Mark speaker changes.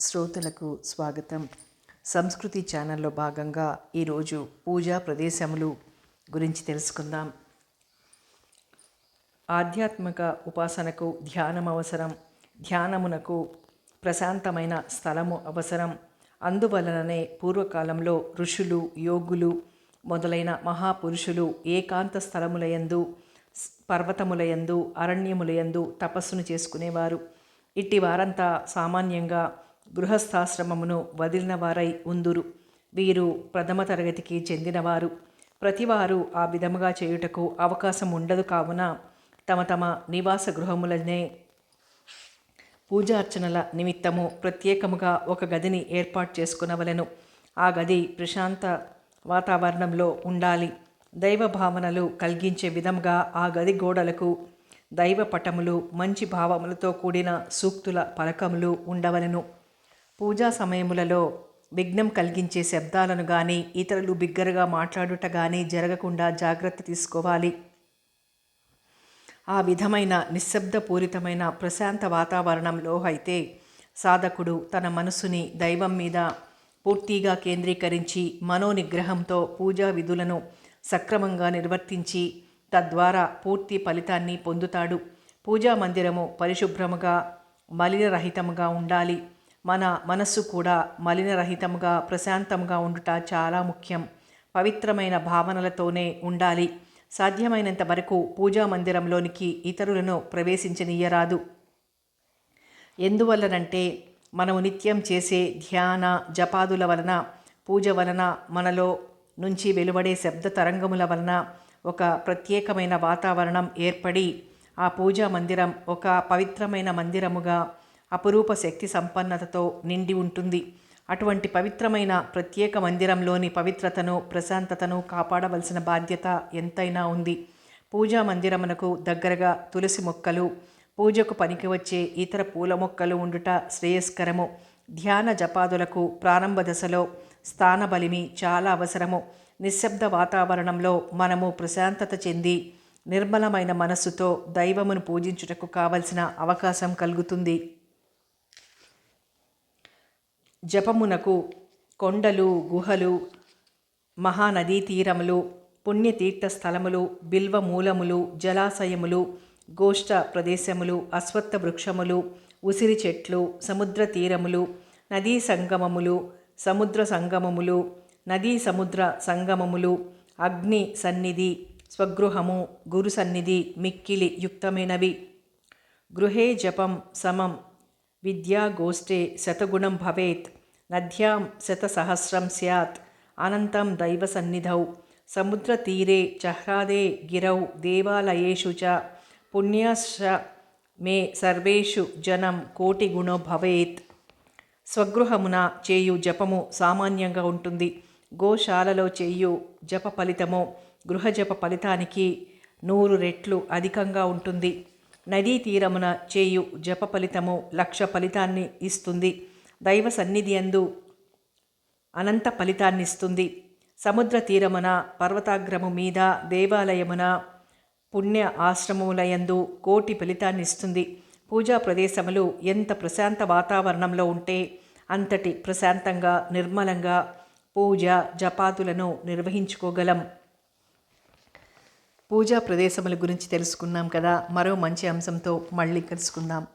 Speaker 1: శ్రోతలకు స్వాగతం. సంస్కృతి ఛానల్లో భాగంగా ఈరోజు పూజా ప్రదేశములు గురించి తెలుసుకుందాం. ఆధ్యాత్మిక ఉపాసనకు ధ్యానం అవసరం. ధ్యానమునకు ప్రశాంతమైన స్థలము అవసరం. అందువలననే పూర్వకాలంలో ఋషులు యోగులు మొదలైన మహాపురుషులు ఏకాంత స్థలములయందు పర్వతములయందు అరణ్యములయందు తపస్సును చేసుకునేవారు. ఇట్టి వారంతా సామాన్యంగా గృహస్థాశ్రమమును వదిలిన వారై ఉందురు. వీరు ప్రథమ తరగతికి చెందినవారు. ప్రతివారు ఆ విధముగా చేయుటకు అవకాశం ఉండదు కావున తమ తమ నివాస గృహములనే పూజార్చనల నిమిత్తము ప్రత్యేకముగా ఒక గదిని ఏర్పాటు చేసుకునవలెను. ఆ గది ప్రశాంత వాతావరణంలో ఉండాలి. దైవ భావనలు కలిగించే విధంగా ఆ గది గోడలకు దైవ పటములు మంచి భావములతో కూడిన సూక్తుల పలకములు ఉండవలెను. పూజా సమయములలో విఘ్నం కలిగించే శబ్దాలను కానీ ఇతరులు బిగ్గరగా మాట్లాడుట కానీ జరగకుండా జాగ్రత్త తీసుకోవాలి. ఆ విధమైన నిశ్శబ్దపూరితమైన ప్రశాంత వాతావరణంలో అయితే సాధకుడు తన మనసుని దైవం మీద పూర్తిగా కేంద్రీకరించి మనోనిగ్రహంతో పూజా విధులను సక్రమంగా నిర్వర్తించి తద్వారా పూర్తి ఫలితాన్ని పొందుతాడు. పూజా మందిరము పరిశుభ్రముగా మలినరహితముగా ఉండాలి. మన మనస్సు కూడా మలినరహితముగా ప్రశాంతముగా ఉండుట చాలా ముఖ్యం. పవిత్రమైన భావనలతోనే ఉండాలి. సాధ్యమైనంత వరకు పూజా మందిరంలోనికి ఇతరులను ప్రవేశించనీయరాదు. ఎందువల్లనంటే మనము నిత్యం చేసే ధ్యాన జపాదుల వలన పూజ వలన మనలో నుంచి వెలువడే శబ్ద తరంగముల వలన ఒక ప్రత్యేకమైన వాతావరణం ఏర్పడి ఆ పూజా మందిరం ఒక పవిత్రమైన మందిరముగా అపురూప శక్తి సంపన్నతతో నిండి ఉంటుంది. అటువంటి పవిత్రమైన ప్రత్యేక మందిరంలోని పవిత్రతను ప్రశాంతతను కాపాడవలసిన బాధ్యత ఎంతైనా ఉంది. పూజా మందిరమునకు దగ్గరగా తులసి మొక్కలు పూజకు పనికి వచ్చే ఇతర పూల మొక్కలు ఉండుట శ్రేయస్కరము. ధ్యాన జపాదులకు ప్రారంభ దశలో స్థాన బలిమి చాలా అవసరము. నిశ్శబ్ద వాతావరణంలో మనము ప్రశాంతత చెంది నిర్మలమైన మనస్సుతో దైవమును పూజించుటకు కావలసిన అవకాశం కలుగుతుంది. జపమునకు కొండలు గుహలు మహానదీ తీరములు పుణ్యతీర్థ స్థలములు బిల్వ మూలములు జలాశయములు గోష్ఠ ప్రదేశములు అశ్వత్థ వృక్షములు ఉసిరి చెట్లు సముద్ర తీరములు నదీ సంగమములు సముద్ర సంగమములు నదీ సముద్ర సంగమములు అగ్ని సన్నిధి స్వగృహము గురు సన్నిధి మిక్కిలి యుక్తమైనవి. గృహే జపం సమం విద్యాగోష్ఠే శతగుణం భవేత్. నద్యాం శతసహస్రం స్యాత్. అనంతం దైవసన్నిధౌ. సముద్రతీరే చహ్రాదే గిరౌ దేవాలయేషు చ. పుణ్యాశ్ర మే సర్వేషు జనం కోటిగుణో భవేత్. స్వగృహమున చేయు జపము సామాన్యంగా ఉంటుంది. గోశాలలో చేయు జప ఫలితము గృహ జప ఫలితానికి నూరు రెట్లు అధికంగా ఉంటుంది. నదీ తీరమున చేయు జప ఫలితము లక్ష ఫలితాన్ని ఇస్తుంది. దైవ సన్నిధి అందు అనంత ఫలితాన్ని ఇస్తుంది సముద్ర తీరమున పర్వతాగ్రము మీద దేవాలయమున పుణ్య ఆశ్రమములయందు కోటి ఫలితాన్ని ఇస్తుంది పూజా ప్రదేశములు ఎంత ప్రశాంత వాతావరణంలో ఉంటే అంతటి ప్రశాంతంగా నిర్మలంగా పూజ జపాతులను నిర్వహించుకోగలం. పూజా ప్రదేశముల గురించి తెలుసుకున్నాం కదా. మరో మంచి అంశంతో మళ్ళీ కలుసుకుందాం.